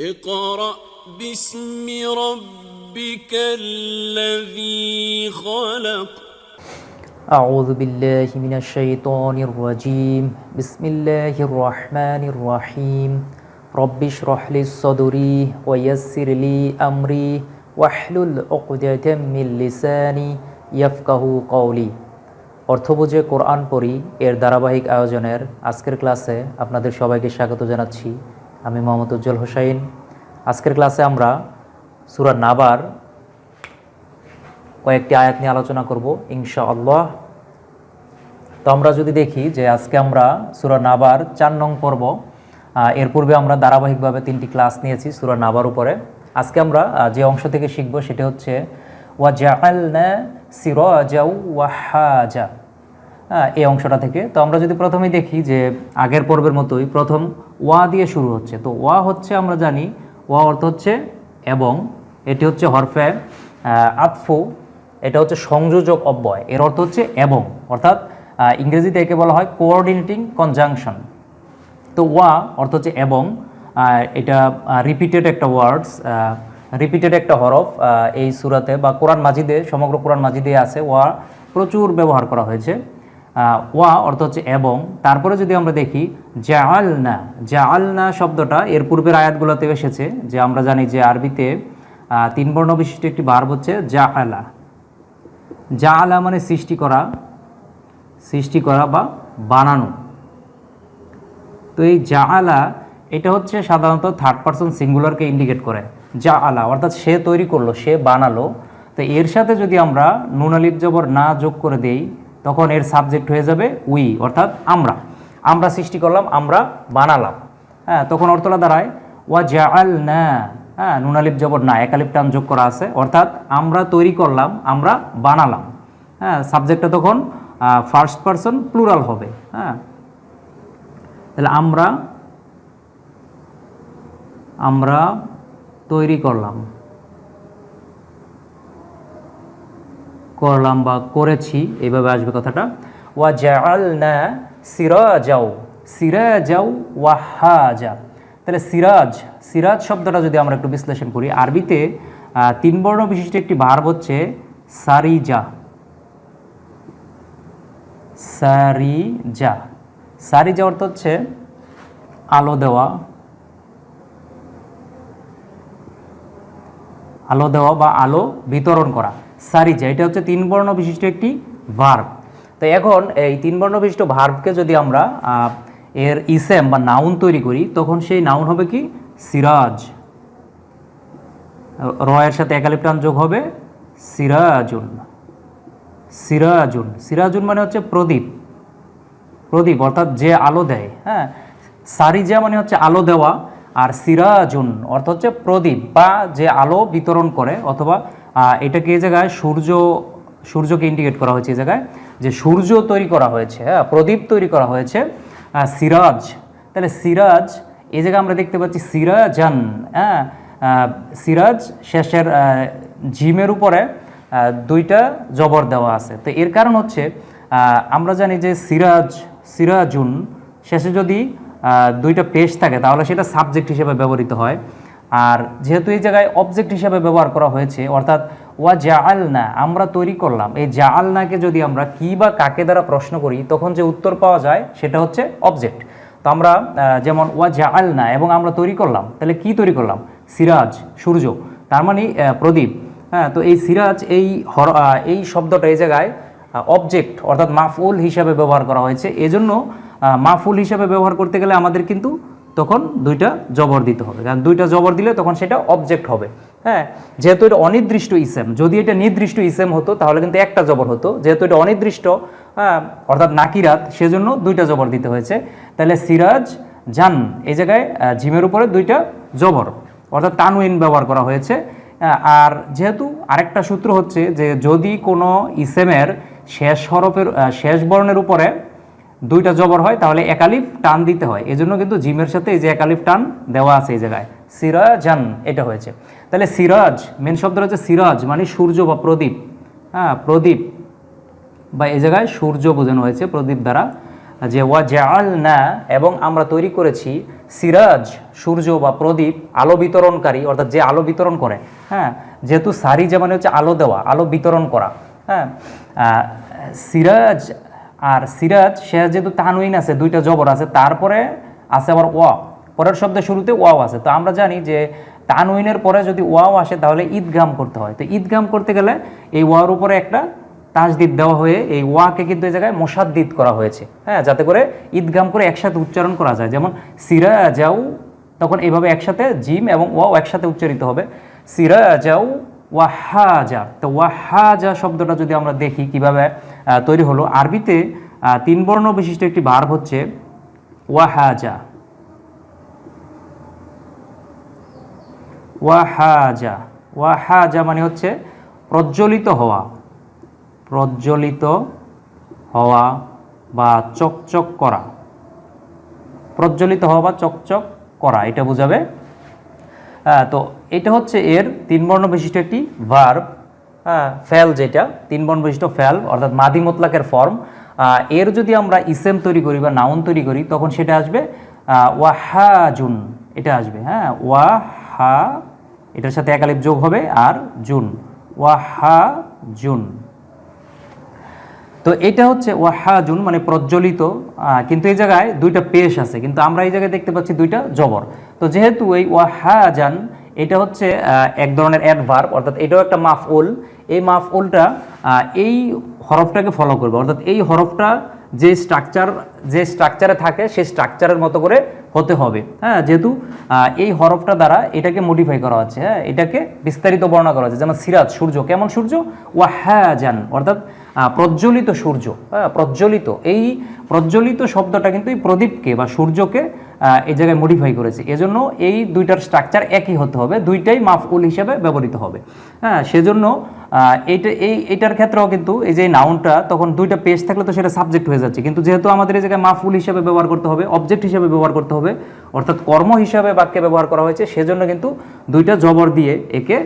اقرأ باسم ربك الذي خلق أعوذ بالله من الشيطان الرجيم بسم الله الرحمن الرحيم رب اشرح لي صدري ويسر لي أمري واحلل عقدة من لساني يفقه قولي অর্থবুঝে কোরআন পড়ি এর ধারাবাহিক আয়োজনের আজকের ক্লাসে আপনাদের সবাইকে স্বাগত জানাচ্ছি আমি মোহাম্মদ উজ্জ্বল হোসাইন। আজকের ক্লাসে আমরা সুরা নাবার কয়েকটি আয়াত নিয়ে আলোচনা করব ইনশা আল্লাহ তো আমরা যদি দেখি যে আজকে আমরা সুরা নাবার চার নং পর্ব এর পূর্বে আমরা ধারাবাহিকভাবে তিনটি ক্লাস নিয়েছি সুরা নাবার উপরে। আজকে আমরা যে অংশ থেকে শিখব সেটা হচ্ছে, ওয়া জাআলনা সিরাজাও ওয়াহাজা হ্যাঁ এই অংশটা থেকে। তো আমরা যদি প্রথমেই দেখি যে আগের পর্বের মতোই প্রথম ওয়া দিয়ে শুরু হচ্ছে। তো ওয়া হচ্ছে আমরা জানি, ওয়া অর্থ হচ্ছে এবং, এটি হচ্ছে হরফে আতফু, এটা হচ্ছে সংযোজক অব্যয়। এর অর্থ হচ্ছে এবং, অর্থাৎ ইংরেজিতে একে বলা হয় কোঅর্ডিনেটিং কনজাংশন তো ওয়া অর্থ হচ্ছে এবং এটা রিপিটেড একটা ওয়ার্ডস রিপিটেড একটা হরফ এই সুরাতে বা কোরআন মাজিদে, সমগ্র কোরআন মাজিদে আছে। ওয়া প্রচুর ব্যবহার করা হয়েছে। ওয়া অর্থ হচ্ছে এবং। তারপরে যদি আমরা দেখি, জাআলনা জাআলনা শব্দটা এর পূর্বের আয়াতগুলোতে এসেছে, যে আমরা জানি যে আরবিতে তিন বর্ণ বিশিষ্ট একটি ভার্ব হচ্ছে জাআলা। জাআলা মানে সৃষ্টি করা সৃষ্টি করা বা বানানো। তো এই জা আলা এটা হচ্ছে সাধারণত থার্ড পার্সন সিঙ্গুলারকে ইন্ডিকেট করে। জা আলা অর্থাৎ সে তৈরি করল, সে বানালো। তো এর সাথে যদি আমরা নুনালিপ জবর না যোগ করে দেই তখন এর সাবজেক্ট হয়ে যাবে উই অর্থাৎ আমরা। আমরা সৃষ্টি করলাম, আমরা বানালাম। হ্যাঁ তখন অর্থটা দাঁড়ায়, ওয়া জা আল না হ্যাঁ নুনালিপ জবর না একালিপ টান যোগ করা আছে। অর্থাৎ আমরা তৈরি করলাম, আমরা বানালাম। হ্যাঁ সাবজেক্টটা তখন ফার্স্ট পার্সন প্লুরাল হবে। হ্যাঁ তাহলে আমরা আমরা তৈরি করলাম। করলাম বা করেছি এইভাবে আসবে কথাটা। ওয়া জাআলনা সিরাজাও সিরাজাও ওয়াহাজা। তাহলে সিরাজ সিরাজ শব্দটা যদি আমরা একটু বিশ্লেষণ করি, আরবিতে তিন বর্ণ বিশিষ্ট একটি ভার্ব হচ্ছে সারিজা। সারিজা। সারিজা অর্থ হচ্ছে আলো দেওয়া। আলো দেওয়া বা আলো বিতরণ করা। সারিজা এটা হচ্ছে তিন বর্ণ বিশিষ্ট একটি ভার্ব তো এখন এই তিন বর্ণ বিশিষ্ট ভার্বকে যদি আমরা এর ইসেম বা নাউন তৈরি করি, তখন সেই নাউন হবে কি? সিরাজ। রয়ের সাথে একালিপ্টান যোগ হবে সিরাজুন। সিরাজুন। সিরাজুন মানে হচ্ছে প্রদীপ। প্রদীপ অর্থাৎ যে আলো দেয় হ্যাঁ? সারিজা মানে হচ্ছে আলো দেওয়া, আর সিরাজুন অর্থ হচ্ছে প্রদীপ বা যে আলো বিতরণ করে অথবা এটাকে এই জায়গায় সূর্য, সূর্যকে ইন্ডিকেট করা হয়েছে এই জায়গায়, যে সূর্য তৈরি করা হয়েছে হ্যাঁ প্রদীপ তৈরি করা হয়েছে সিরাজ। তাহলে সিরাজ, এই জায়গায় আমরা দেখতে পাচ্ছি সিরাজান হ্যাঁ সিরাজ শেষের জিমের উপরে দুইটা জবর দেওয়া আছে। তো এর কারণ হচ্ছে আমরা জানি যে সিরাজ, সিরাজুন শেষে যদি দুইটা পেশ থাকে, তাহলে সেটা সাবজেক্ট হিসেবে ব্যবহৃত হয়। আর যেহেতু এই জায়গায় অবজেক্ট হিসেবে ব্যবহার করা হয়েছে, অর্থাৎ ওয়া জাআলনা, আমরা তৈরি করলাম। এই জাআলনাকে যদি আমরা কি বা কাকে দ্বারা প্রশ্ন করি, তখন যে উত্তর পাওয়া যায় সেটা হচ্ছে অবজেক্ট তো আমরা যেমন ওয়া জাআলনা এবং আমরা তৈরি করলাম, তাহলে কি তৈরি করলাম? সিরাজ, সূর্য, তার মানে প্রদীপ। হ্যাঁ তো এই সিরাজ, এই হর এই শব্দটা এই জায়গায় অবজেক্ট অর্থাৎ মাফুল হিসাবে ব্যবহার করা হয়েছে। এজন্য মাফুল হিসাবে ব্যবহার করতে গেলে আমাদের কিন্তু তখন দুইটা জবর দিতে হবে। কারণ দুইটা জবর দিলে তখন সেটা অবজেক্ট হবে। হ্যাঁ? যেহেতু এটা অনির্দিষ্ট ইসেম যদি এটা নির্দিষ্ট ইসেম হতো তাহলে কিন্তু একটা জবর হতো। যেহেতু এটা অনির্দিষ্ট হ্যাঁ, অর্থাৎ নাকিরাত সেজন্য দুইটা জবর দিতে হয়েছে। তাহলে সিরাজ জান এই জায়গায় জিমের উপরে দুইটা জবর। অর্থাৎ তানউইন ব্যবহার করা হয়েছে। আর যেহেতু আরেকটা সূত্র হচ্ছে যে যদি কোনো ইসেমের শেষ হরফের শেষ বর্ণের উপরে দুইটা জবর হয়, তাহলে একালিফ টান দিতে হয়। এজন্য কিন্তু জিমের সাথে এই যে একালিফ টান দেওয়া আছে এই জায়গায়। সিরাজান এটা হয়েছে। তাহলে সিরাজ মেন শব্দটা হচ্ছে সিরাজ মানে সূর্য বা প্রদীপ। হ্যাঁ প্রদীপ। বা এই জায়গায় সূর্য বোঝানো হয়েছে, প্রদীপ দ্বারা। যে ওয়া জাআল না এবং আমরা তৈরি করেছি সিরাজ, সূর্য বা প্রদীপ, আলো বিতরণকারী, অর্থাৎ যে আলো বিতরণ করে। হ্যাঁ যেহেতু সারি যে মানে হচ্ছে আলো দেওয়া, আলো বিতরণ করা। হ্যাঁ সিরাজ আর সিরাজ, সে যেহেতু তানউইন আছে, দুইটা জবর আছে, তারপরে আছে আবার ওয়া। পরের শব্দের শুরুতে ওয়াও আছে। তো আমরা জানি যে তানউইনের পরে যদি ওয়াও আসে, তাহলে ঈদগাম করতে হয়। তো ঈদগাম করতে গেলে এই ওয়ার উপরে একটা তাজদিদ দেওয়া হয়ে, এই ওয়াকে কিন্তু এই জায়গায় মোসাদ্দিদ করা হয়েছে। হ্যাঁ যাতে করে ঈদগাম করে একসাথে উচ্চারণ করা যায়। যেমন সিরা যাও তখন এইভাবে একসাথে জিম এবং ওয়াও একসাথে উচ্চারিত হবে। সিরা যাও ওয়াহাজা। তো ওয়াহাজা শব্দটা যদি আমরা দেখি কীভাবে তৈরি হলো, আরবিতে তিন বর্ণ বিশিষ্ট একটি ভার্ব হচ্ছে ওয়াহাজা। ওয়াহাজা। ওয়াহাজা মানে হচ্ছে প্রজ্বলিত হওয়া। প্রজ্বলিত হওয়া বা চকচক করা। প্রজ্বলিত হওয়া বা চকচক করা, এটা বোঝাবে। তো এটা হচ্ছে এর তিন বর্ণ বিশিষ্ট একটি ভার্ব ফেল যেটা, তিন বর্ণ বিশিষ্ট ফেল অর্থাৎ মাদি মোতলাকের ফর্ম এর যদি আমরা ইসেম তৈরি করি বা নাউন তৈরি করি, তখন সেটা আসবে ওয়াহাজুন, এটা আসবে হ্যাঁ ওয়াহা, এটার সাথে একালিপ যোগ হবে, আর জুন, ওয়াহাজুন। তো এটা হচ্ছে ওয়াহাজুন মানে প্রজ্বলিত কিন্তু এই জায়গায় দুইটা পেশ আছে, কিন্তু আমরা এই জায়গায় দেখতে পাচ্ছি দুইটা জবর। তো যেহেতু এই ওয়াহাজান এটা হচ্ছে এক ধরনের অ্যাডভার্ব অর্থাৎ এটাও একটা মাফউল। এই মাফউলটা আহ, এই হরফটাকে ফলো করবে। অর্থাৎ এই হরফটা যে স্ট্রাকচার যে স্ট্রাকচারে থাকে সেই স্ট্রাকচারের মতো করে হতে হবে। হ্যাঁ যেহেতু এই হরফটা দ্বারা এটাকে মডিফাই করা হচ্ছে। হ্যাঁ এটাকে বিস্তারিত বর্ণনা করা হচ্ছে। যেমন সিরাজ সূর্য কেমন সূর্য? ওয়াহাজান অর্থাৎ আহ, প্রজ্বলিত সূর্য। হ্যাঁ প্রজ্বলিত। এই প্রজ্বলিত শব্দটা কিন্তু এই প্রদীপকে বা সূর্যকে এই জায়গায় মডিফাই করেছে। এজন্য এই দুইটার স্ট্রাকচার একই হতে হবে, দুইটাই মাফউল হিসেবে ব্যবহৃত হবে। হ্যাঁ সেজন্য এইটা, এই এটার ক্ষেত্রেও কিন্তু এই যে নাউনটা তখন দুইটা পেজ থাকলে তো সেটা সাবজেক্ট হয়ে যাচ্ছে। কিন্তু যেহেতু আমাদের এই জায়গায় মাফুল হিসাবে ব্যবহার করতে হবে অবজেক্ট হিসাবে ব্যবহার করতে হবে, অর্থাৎ কর্ম হিসাবে বাক্যে ব্যবহার করা হয়েছে, সেজন্য কিন্তু দুইটা জবর দিয়ে একে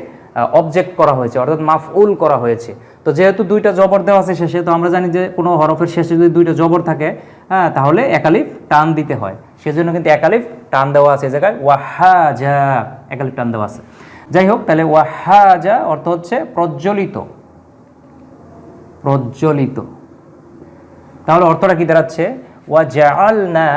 অবজেক্ট করা হয়েছে, অর্থাৎ মাফউল করা হয়েছে। তো যেহেতু দুইটা জবর দেওয়া আছে শেষে, তো আমরা জানি যে কোনো হরফের শেষে যদি দুইটা জবর থাকে হ্যাঁ তাহলে একালিফ টান দিতে হয়। সেজন্য কিন্তু একালিফ টান দেওয়া আছে জায়গায়, ওয়াহাজা, একালিফ টান দেওয়া আছে। যাই হোক, তাহলে ওয়াহাজা অর্থ হচ্ছে প্রজ্বলিত। প্রজ্বলিত। তাহলে অর্থটা কি দাঁড়াচ্ছে? ওয়া না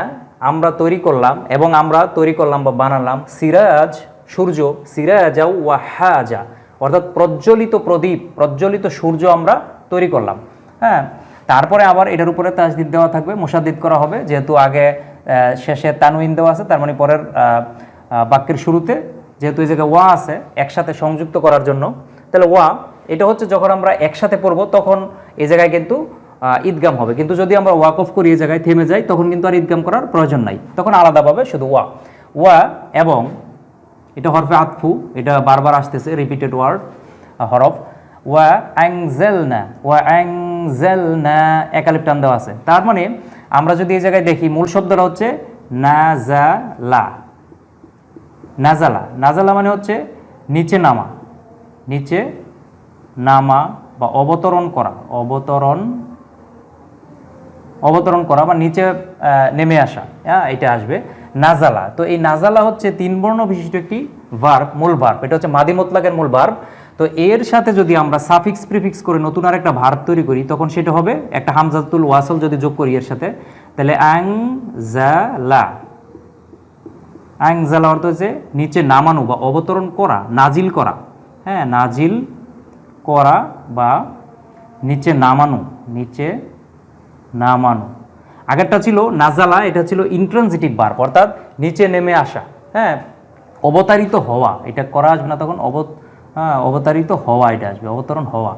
আমরা তৈরি করলাম এবং আমরা তৈরি করলাম বা বানালাম সিরাজ সূর্য সিরাজা ওয়াহাজা অর্থাৎ প্রজ্বলিত প্রদীপ, প্রজ্বলিত সূর্য আমরা তৈরি করলাম। হ্যাঁ তারপরে আবার এটার উপরে তাজদিদ দেওয়া থাকবে মোসাদ্দিদ করা হবে। যেহেতু আগে শেষে তানুইন দেওয়া আছে, তার মানে পরের বাক্যের শুরুতে যেহেতু এই জায়গায় ওয়া আছে, একসাথে সংযুক্ত করার জন্য। তাহলে ওয়া, এটা হচ্ছে যখন আমরা একসাথে পড়ব, তখন এই জায়গায় কিন্তু ঈদগাম হবে। কিন্তু যদি আমরা ওয়াক অফ করি এই জায়গায় থেমে যাই, তখন কিন্তু আর ঈদগাম করার প্রয়োজন নাই। তখন আলাদাভাবে শুধু ওয়া। ওয়া এবং এটা হরফে আতফু, এটা বারবার আসতেছে রিপিটেড ওয়ার্ড হরফ। ওয়া অ্যাংজেল না ওয়া অ্যাংজেল না একালিপ টান দেওয়া আছে। তার মানে আমরা যদি এই জায়গায় দেখি, মূল শব্দটা হচ্ছে নাজালা। নাজালা। নাজালা মানে হচ্ছে নিচে নামা। নিচে নামা বা অবতরণ করা। অবতরণ অবতরণ করা বা নিচে নেমে আসা। হ্যাঁ এটা আসবে। নাজালা। তো এই নাজালা হচ্ছে তিন বর্ণ বিশিষ্ট একটি ভার্ব মূল ভার্ব এটা হচ্ছে মাদি মোতলাকের মূল ভার্ব তো এর সাথে যদি আমরা সাফিক্স প্রিফিক্স করে নতুন আর একটা ভার্ব তৈরি করি, তখন সেটা হবে একটা হামজাতুল ওয়াসল যদি যোগ করি এর সাথে, তাহলে আং জালা আংজালা অর্থ হচ্ছে নিচে নামানো বা অবতরণ করা, নাজিল করা হ্যাঁ নাজিল করা বা নিচে নামানো নিচে নামানো। আগেরটা ছিল নাজালা, এটা ছিল ইন্ট্রানজিটিভ বার্ব অর্থাৎ নিচে নেমে আসা হ্যাঁ অবতারিত হওয়া, এটা করা আসবে না তখন অব হ্যাঁ অবতারিত হওয়া এটা আসবে, অবতরণ হওয়া।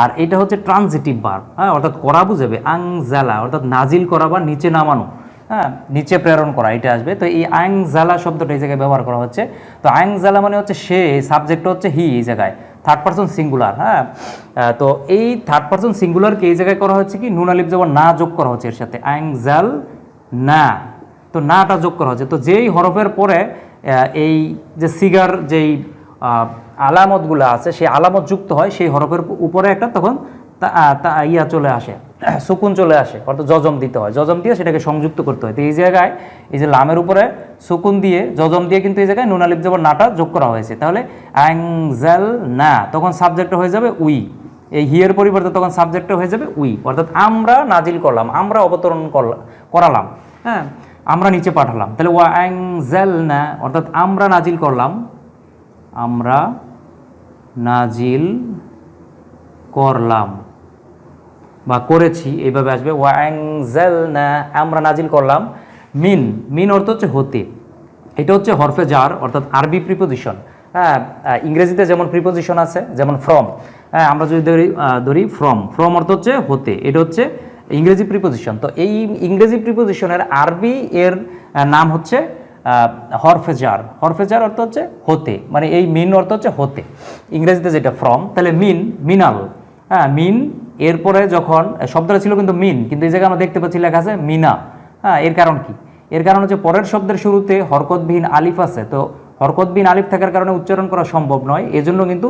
আর এটা হচ্ছে ট্রানজিটিভ বার্ব হ্যাঁ অর্থাৎ করা বুঝাবে, আংজালা, অর্থাৎ নাজিল করা বা নিচে নামানো হ্যাঁ নিচে প্রেরণ করা, এটা আসবে। তো এই আংজালা শব্দটা এই জায়গায় ব্যবহার করা হচ্ছে। তো আংজালা মানে হচ্ছে সে সাবজেক্ট হচ্ছে হি এই জায়গায় থার্ড পার্সন সিঙ্গুলার হ্যাঁ। তো এই থার্ড পার্সন সিঙ্গুলারকে এই জায়গায় করা হচ্ছে কি? নুন আলিফ যেমন না যোগ করা হচ্ছে এর সাথে, আংজাল না, তো নাটা যোগ করা হচ্ছে। তো যেই হরফের পরে এই যে সিগার যেই আলামতগুলো আছে, সেই আলামত যুক্ত হয়, সেই হরফের উপরে একটা তখন ইয়া চলে আসে, সুকুন চলে আসে, অর্থাৎ জজম দিতে হয়। জজম দিয়ে সেটাকে সংযুক্ত করতে হয়। তো এই জায়গায়, এই যে লামের উপরে সুকুন দিয়ে জজম দিয়ে কিন্তু এই জায়গায় নুনালিপ জবর নাটা যোগ করা হয়েছে। তাহলে অ্যাংজেল না, তখন সাবজেক্টটা হয়ে যাবে উই। এই হিয়ের পরিবর্তে তখন সাবজেক্টটা হয়ে যাবে উই। অর্থাৎ আমরা নাজিল করলাম, আমরা অবতরণ করলাম করালাম। হ্যাঁ? আমরা নিচে পাঠালাম। তাহলে ওয়া অ্যাংজেল না অর্থাৎ আমরা নাজিল করলাম। আমরা নাজিল করলাম। বা করেছি, এইভাবে আসবে। ওয়াংজেল না আমরা নাজিল করলাম। মিন মিন অর্থ হচ্ছে হতে। এটা হচ্ছে হরফে জার, অর্থাৎ আরবি প্রিপোজিশন হ্যাঁ ইংরেজিতে যেমন প্রিপোজিশন আছে, যেমন ফ্রম হ্যাঁ আমরা যদি ধরি ধরি ফ্রম ফ্রম অর্থ হচ্ছে হতে। এটা হচ্ছে ইংরেজি প্রিপোজিশন তো এই ইংরেজি প্রিপোজিশনের আরবি এর নাম হচ্ছে হরফেজার। হরফেজার অর্থ হচ্ছে হতে মানে এই মিন অর্থ হচ্ছে হতে। ইংরেজিতে যেটা ফ্রম তাহলে মিন, মিনাল। হ্যাঁ মিন, এরপরে যখন শব্দটা ছিল কিন্তু মিন, কিন্তু এই জায়গায় আমরা দেখতে পাচ্ছি লেখা আছে মিনা। হ্যাঁ এর কারণ কি? এর কারণ হচ্ছে পরের শব্দের শুরুতে হরকতবিহীন আলিফ আছে, তো হরকতবিহীন আলিফ থাকার কারণে উচ্চারণ করা সম্ভব নয়। এজন্য কিন্তু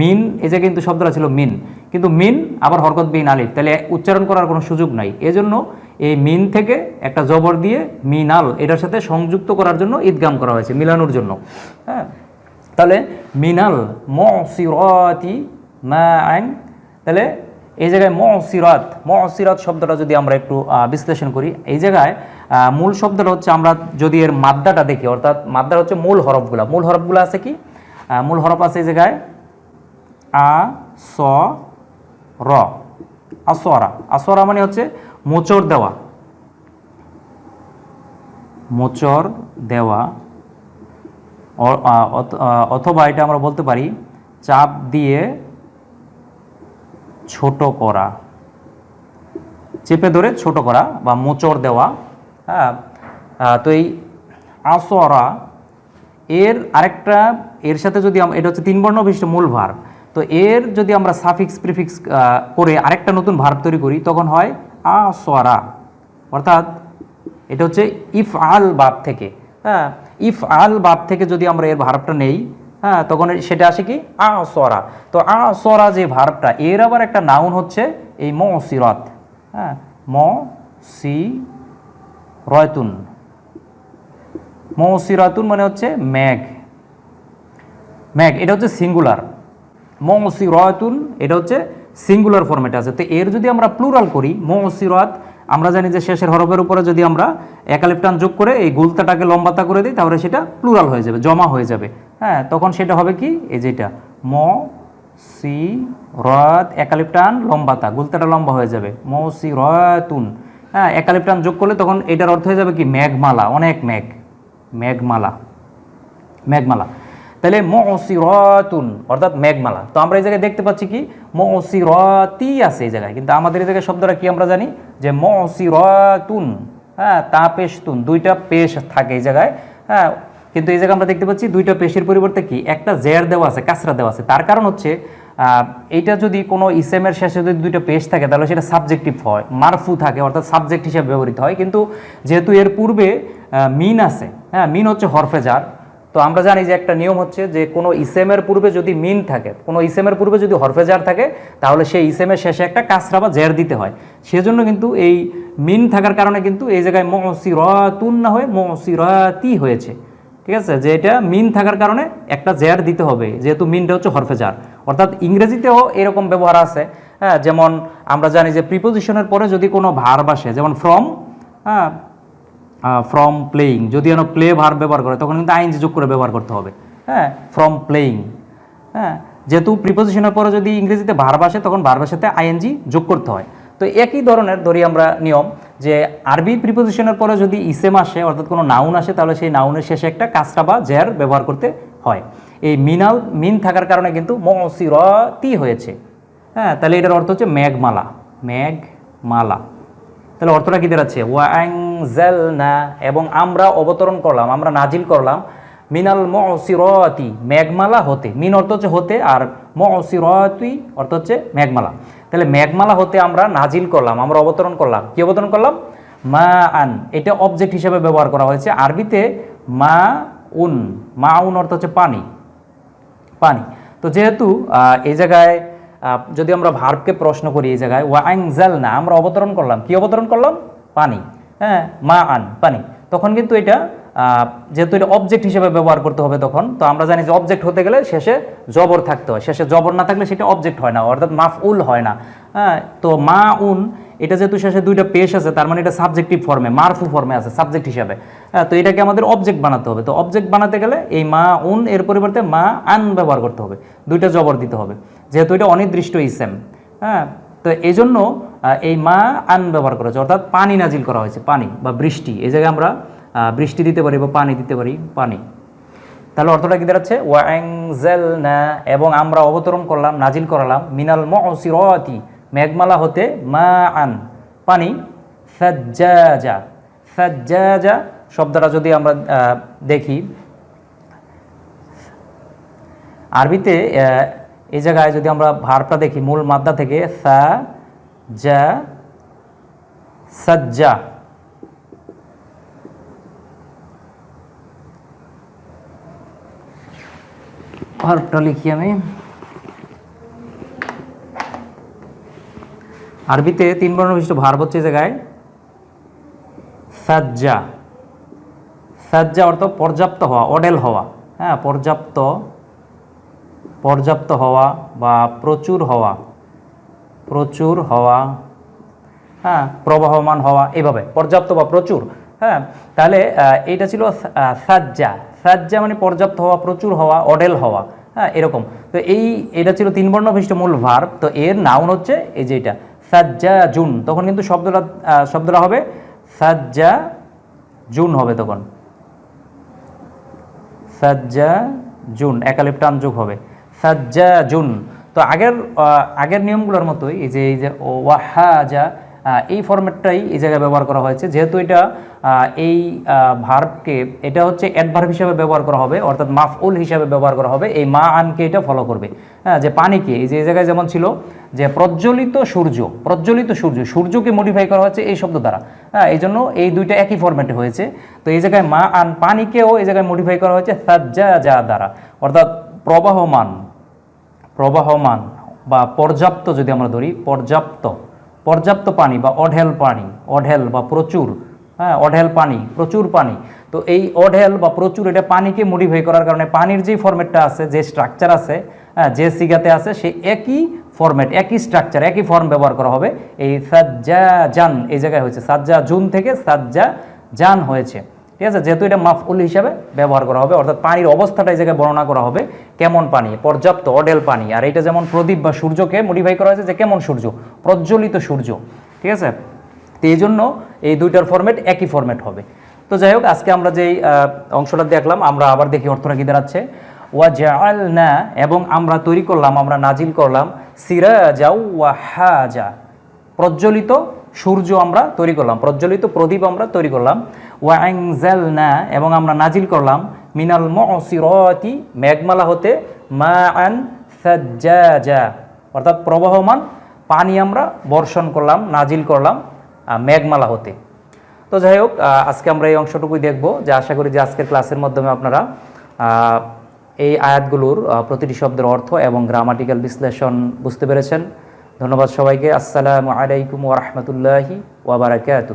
মিন, এই যে কিন্তু শব্দটা ছিল মিন। কিন্তু মিন, আবার হরকত বিন আলিফ। তাহলে উচ্চারণ করার কোনো সুযোগ নাই। এজন্য এই মিন থেকে একটা জবর দিয়ে মিনাল, এটার সাথে সংযুক্ত করার জন্য ঈদগাম করা হয়েছে, মিলানোর জন্য। হ্যাঁ? তাহলে মিনাল মসিরতি তাহলে এই জায়গায় মসিরাত মসিরাত শব্দটা যদি আমরা একটু বিশ্লেষণ করি, এই জায়গায় মূল শব্দটা হচ্ছে আমরা যদি এর মাদ্দাটা দেখি, অর্থাৎ মাদ্দা হচ্ছে মূল হরফগুলা। মূল হরফগুলো আছে কি? মূল হরফ আছে এই জায়গায়, আ, স, র। আসরা। আসরা মানে হচ্ছে মোচর দেওয়া। মোচর দেওয়া। অথবা এটা আমরা বলতে পারি, চাপ দিয়ে ছোট করা। চেপে ধরে ছোট করা বা মোচড় দেওয়া। হ্যাঁ তো এই আসরা এর আরেকটা, এর সাথে যদি এটা হচ্ছে তিন বর্ণ বিশিষ্ট মূল ভার তো এর যদি আমরা সাফিক্স, প্রিফিক্স করে আরেকটা নতুন ভার তৈরি করি, তখন হয় আসরা। অর্থাৎ এটা হচ্ছে ইফ আল বাপ থেকে। হ্যাঁ ইফ আল বাপ থেকে যদি আমরা এর ভার্বটা নেই হ্যাঁ তখন সেটা আসে কি? আ সরা তো আ সরা যে ভার্বটা, এর আবার একটা নাউন হচ্ছে এই ম সিরত হ্যাঁ ম সি রয়তুন মৌসিরাতুন মানে হচ্ছে ম্যাঘ ম্যাঘ এটা হচ্ছে সিঙ্গুলার মৌসিরাতুন, এটা হচ্ছে সিঙ্গুলার ফরম্যাটে আছে। তো এর যদি আমরা প্লুরাল করি ম মৌসিরাত আমরা জানি যে শেষের হরফের উপরে যদি আমরা একালিপটান যোগ করে এই গুলতাটাকে লম্বাতা করে দিই, তাহলে সেটা প্লুরাল হয়ে যাবে, জমা হয়ে যাবে। হ্যাঁ তখন সেটা হবে কি? এই যেটা ম, সি, রত একালিপটান লম্বাতা, গুলতাটা লম্বা হয়ে যাবে। মৌসি রতুন। হ্যাঁ একালিপটান যোগ করলে তখন এটার অর্থ হয়ে যাবে কি? মেঘমালা, অনেক মেঘ। মেঘমালা। মেঘমালা। তাহলে মসিরতুন, অর্থাৎ মেঘমালা। তো আমরা এই জায়গায় দেখতে পাচ্ছি কি? মসিরতি আছে এই জায়গায়। কিন্তু আমাদের এই জায়গায় শব্দটা কি আমরা জানি? যে মসিরতুন হ্যাঁ তা পেশতুন দুইটা পেশ থাকে এই জায়গায় হ্যাঁ। কিন্তু এই জায়গায় আমরা দেখতে পাচ্ছি দুইটা পেশের পরিবর্তে কি? একটা জের দেওয়া আছে, কাসরা দেওয়া আছে। তার কারণ হচ্ছে এইটা যদি কোনো ইসেমের শেষে যদি দুইটা পেশ থাকে, তাহলে সেটা সাবজেক্টিভ হয়, মারফু থাকে, অর্থাৎ সাবজেক্ট হিসেবে ব্যবহৃত হয়। কিন্তু যেহেতু এর পূর্বে মিন আছে হ্যাঁ মিন হচ্ছে হরফেজার তো আমরা জানি যে একটা নিয়ম হচ্ছে যে কোনো ইসেমের পূর্বে যদি মিন থাকে, কোনো ইসেমের পূর্বে যদি হরফেজার থাকে, তাহলে সেই ইসেমের শেষে একটা কাসরা বা জের দিতে হয়। সেজন্য কিন্তু এই মিন থাকার কারণে কিন্তু এই জায়গায় মসিরাতুন না হয়ে মসিরাতি হয়েছে। ঠিক আছে? যে এটা মিন থাকার কারণে একটা জের দিতে হবে, যেহেতু মিনটা হচ্ছে হরফেজার অর্থাৎ ইংরেজিতেও এরকম ব্যবহার আছে হ্যাঁ? যেমন আমরা জানি যে প্রিপোজিশনের পরে যদি কোনো ভার বাসে, যেমন ফ্রম হ্যাঁ? ফ্রম প্লেয়িং যদি যেন প্লে ভার ব্যবহার করে, তখন কিন্তু আইনজি যোগ করে ব্যবহার করতে হবে। হ্যাঁ ফ্রম প্লেয়িং হ্যাঁ যেহেতু প্রিপোজিশনের পরে যদি ইংরেজিতে ভার আসে, তখন ভার সাথে আইএনজি যোগ করতে হয়। তো একই ধরনের ধরি আমরা নিয়ম, যে আরবি প্রিপোজিশনের পরে যদি ইসেম আসে, অর্থাৎ কোনো নাউন আসে, তাহলে সেই নাউনের শেষে একটা কাস্টা বা জের ব্যবহার করতে হয়। এই মিনাল মিন থাকার কারণে কিন্তু মসিরতি হয়েছে। হ্যাঁ তাহলে এটার অর্থ হচ্ছে মেঘমালা। মেঘমালা। তাহলে অর্থটা কি দাঁড়াচ্ছে? ওয়াংজেলনা এবং আমরা অবতরণ করলাম, আমরা নাজিল করলাম মিনাল মসিরতি মেঘমালা হতে। মিন অর্থ হচ্ছে হতে আর মসিরতি অর্থ হচ্ছে মেঘমালা। তাহলে মেঘমালা হতে আমরা নাজিল করলাম, আমরা অবতরণ করলাম। কি অবতরণ করলাম? মা আন এটা অবজেক্ট হিসেবে ব্যবহার করা হয়েছে। আরবিতে মা উন মা উন অর্থ হচ্ছে পানি। পানি। তো যেহেতু এই জায়গায় যদি আমরা ভার্বকে প্রশ্ন করি এই জায়গায় ওয়াংজাল না আমরা অবতরণ করলাম। কি অবতরণ করলাম? পানি। হ্যাঁ মা আন পানি। তখন কিন্তু এটা যেহেতু এটা অবজেক্ট হিসেবে ব্যবহার করতে হবে তখন, তো আমরা জানি যে অবজেক্ট হতে গেলে শেষে জবর থাকতে হয়। শেষে জবর না থাকলে সেটা অবজেক্ট হয় না, অর্থাৎ মাফ উল হয় না। হ্যাঁ তো মা উন এটা যেহেতু শেষে দুইটা পেশ আছে, তার মানে এটা সাবজেক্টিভ ফর্মে মারফু ফর্মে আছে সাবজেক্ট হিসাবে। হ্যাঁ তো এটাকে আমাদের অবজেক্ট বানাতে হবে। তো অবজেক্ট বানাতে গেলে এই মা উন এর পরিবর্তে মা আন ব্যবহার করতে হবে। দুইটা জবর দিতে হবে। যেহেতু এটা অনির্দিষ্ট ইসেম। হ্যাঁ তো এই জন্য এই মা আন ব্যবহার করা হয়েছে। অর্থাৎ পানি নাজিল করা হয়েছে, পানি বা বৃষ্টি। এই জায়গায় আমরা বৃষ্টি দিতে পারি বা পানি দিতে পারি, পানি। তাহলে অর্থটা কি দাঁড়াচ্ছে? ওয়াংজেল না এবং আমরা অবতরণ করলাম, নাজিল করালাম, মিনাল মসিরতি, মেঘমালা হতে মা আন পানি। সাজ্জাজা সাজ্জাজা শব্দটা যদি আমরা দেখি, আরবিতে এই জায়গায় যদি আমরা ভারটা দেখি, মূল মাদ্দা থেকে সা জা, সাজ্জা। ভার্বটা লিখি আমি। আরবিতে তিন বর্ণ বিশিষ্ট ভার্ব হচ্ছে জায়গায় সাজ্জা। সাজ্জা অর্থ পর্যাপ্ত হওয়া, অডেল হওয়া। হ্যাঁ পর্যাপ্ত পর্যাপ্ত হওয়া বা প্রচুর হওয়া। প্রচুর হওয়া হ্যাঁ প্রবাহমান হওয়া এভাবে, পর্যাপ্ত বা প্রচুর হ্যাঁ তাহলে এইটা ছিল সাজ্জা। সাজ্জা মানে পর্যাপ্ত হওয়া, প্রচুর হওয়া, অডেল হওয়া হ্যাঁ এরকম। তো এই, এটা ছিল তিন বর্ণ বিশিষ্ট মূল ভার্ব, তো এর নাউন হচ্ছে এই যে এটা সাজ্জা জুন তখন কিন্তু শব্দটা শব্দটা হবে সাজ্জা জুন হবে তখন। সাজ্জা জুন একালিপ যোগ হবে। সাজ্জা জুন তো আগের আগের নিয়মগুলোর মতোই এই যে এই যে ওয়াহাজা এই ফরম্যাটটাই এই জায়গায় ব্যবহার করা হয়েছে। যেহেতু এটা এই ভার্বকে এটা হচ্ছে অ্যাডভার্ব হিসাবে ব্যবহার করা হবে, অর্থাৎ মাফউল হিসাবে ব্যবহার করা হবে, এই মা আনকে এটা ফলো করবে। হ্যাঁ যে পানিকে, এই যে, এই জায়গায় যেমন ছিল, যে প্রজ্বলিত সূর্য প্রজ্বলিত সূর্য, সূর্যকে মডিফাই করা হয়েছে এই শব্দ দ্বারা। হ্যাঁ এই জন্য এই দুইটা একই ফরম্যাটে হয়েছে। তো এই জায়গায় মা আন পানিকেও এই জায়গায় মডিফাই করা হয়েছে সাজ্জা যা দ্বারা। অর্থাৎ প্রবাহমান প্রবাহমান বা পর্যাপ্ত যদি আমরা ধরি, পর্যাপ্ত পর্যাপ্ত পানি বা অঢেল পানি, অঢেল বা প্রচুর হ্যাঁ অঢেল পানি, প্রচুর পানি। তো এই অঢেল বা প্রচুর এটা পানিকে মডিফাই করার কারণে পানির যে ফরম্যাটটা আছে, যে স্ট্রাকচার আছে হ্যাঁ যে সিগাতে আছে, সে একই ফরম্যাট একই স্ট্রাকচার একই ফর্ম ব্যবহার করা হবে। এই সাজ্জা জান এই জায়গায় হয়েছে সাজ্জা জুন থেকে সাজ্জা জান হয়েছে। ঠিক আছে? যেহেতু এটা মাফউল হিসাবে ব্যবহার করা হবে, অর্থাৎ পানির অবস্থাটা এই জায়গায় বর্ণনা করা হবে, কেমন পানি? পর্যাপ্ত অডেল পানি। আর এটা যেমন প্রদীপ বা সূর্যকে মডিফাই করা হয়েছে যে কেমন সূর্য? প্রজ্বলিত সূর্য। ঠিক আছে? তো এই জন্য এই দুইটার ফরম্যাট একই ফরম্যাট হবে। তো যাই হোক, আজকে আমরা যেই অংশটা দেখলাম, আমরা আবার দেখি অর্থটা কি দাঁড়াচ্ছে। ওয়া জাআল না এবং আমরা তৈরি করলাম, আমরা নাজিল করলাম, সিরাজা ওয়া হাজা। প্রজ্বলিত সূর্য আমরা তৈরি করলাম, প্রজ্বলিত প্রদীপ আমরা তৈরি করলাম। ওয়াংজেলনা এবং আমরা নাজিল করলাম, মিনাল মসিরতি, মেঘমালা হতে মা আন সাজ্জাজা। অর্থাৎ প্রবাহমান পানি আমরা বর্ষণ করলাম, নাজিল করলাম মেঘমালা হতে। তো যাই হোক আজকে আমরা এই অংশটুকুই দেখব যে আশা করি যে আজকের ক্লাসের মাধ্যমে আপনারা এই আয়াতগুলোর প্রতিটি শব্দের অর্থ এবং গ্রামাটিক্যাল বিশ্লেষণ বুঝতে পেরেছেন। ধন্যবাদ সবাইকে। আসসালামু আলাইকুম ওরহমতুল্লাহি ওবরাকাত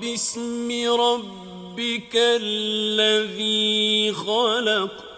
باسم ربك الذي خلق